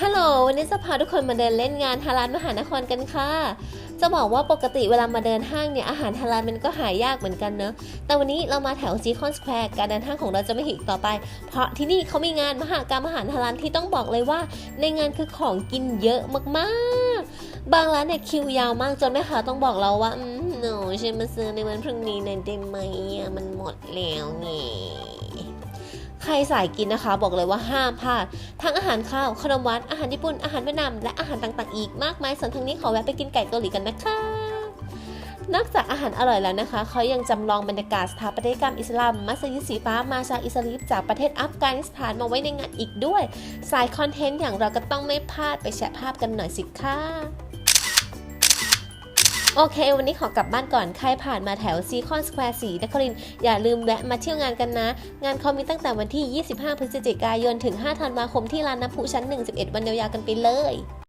ฮัลโหลวันนี้จะพาทุกคนมาเดินเล่นงานฮาลานมหานครกันค่ะ จะบอกว่าปกติเวลามาเดินห้างเนี่ยอาหารฮาลานมันก็หายากเหมือนกันเนอะแต่วันนี้เรามาแถวซีคอนสแควร์การเดินห้างของเราจะไม่หิกต่อไป เพราะที่นี่เขามีงานมหากรรมอาหารฮาลานที่ต้องบอกเลยว่า ในงานคือของกินเยอะมากๆ บางร้านเนี่ยคิวยาวมากจนแม่ค้าต้องบอกเราว่าอืมหนูฉันมาซื้อในวันพรุ่งนี้หน่อยได้ไหมอะมันหมดแล้วไงใค รสายกินนะคะ บอกเลยว่าห้ามพลาด ทั้งอาหารข้าวขนมหวานอาหารญี่ปุ่นอาหารเวียดนามและอาหารต่างๆอีกมากมายส่วนทางนี้ขอแวะไปกินไก่เกาหลีกันนะคะนอกจากอาหารอร่อยแล้วนะคะ เขายังจำลองบรรยากาศสถาปัตยกรรมอิสลาม มัสยิดสีฟ้ามาชาอิสลีฟจากประเทศอัฟกานิสถานมาไว้ในงานอีกด้วย สายคอนเทนต์อย่างเราก็ต้องไม่พลาดไปแชะภาพกันหน่อยสิคะ โอเค วันนี้ขอกลับบ้านก่อน ใครผ่านมาแถวซีคอนสแควร์สีนครินอย่าลืมแวะมาเที่ยวงานกันนะ งานเขามีตั้งแต่วันที่ 25 พฤศจิกายน ถึง 5 ธันวาคมที่ลานน้ำพุชั้น 1 11 วันยาวๆกันไปเลย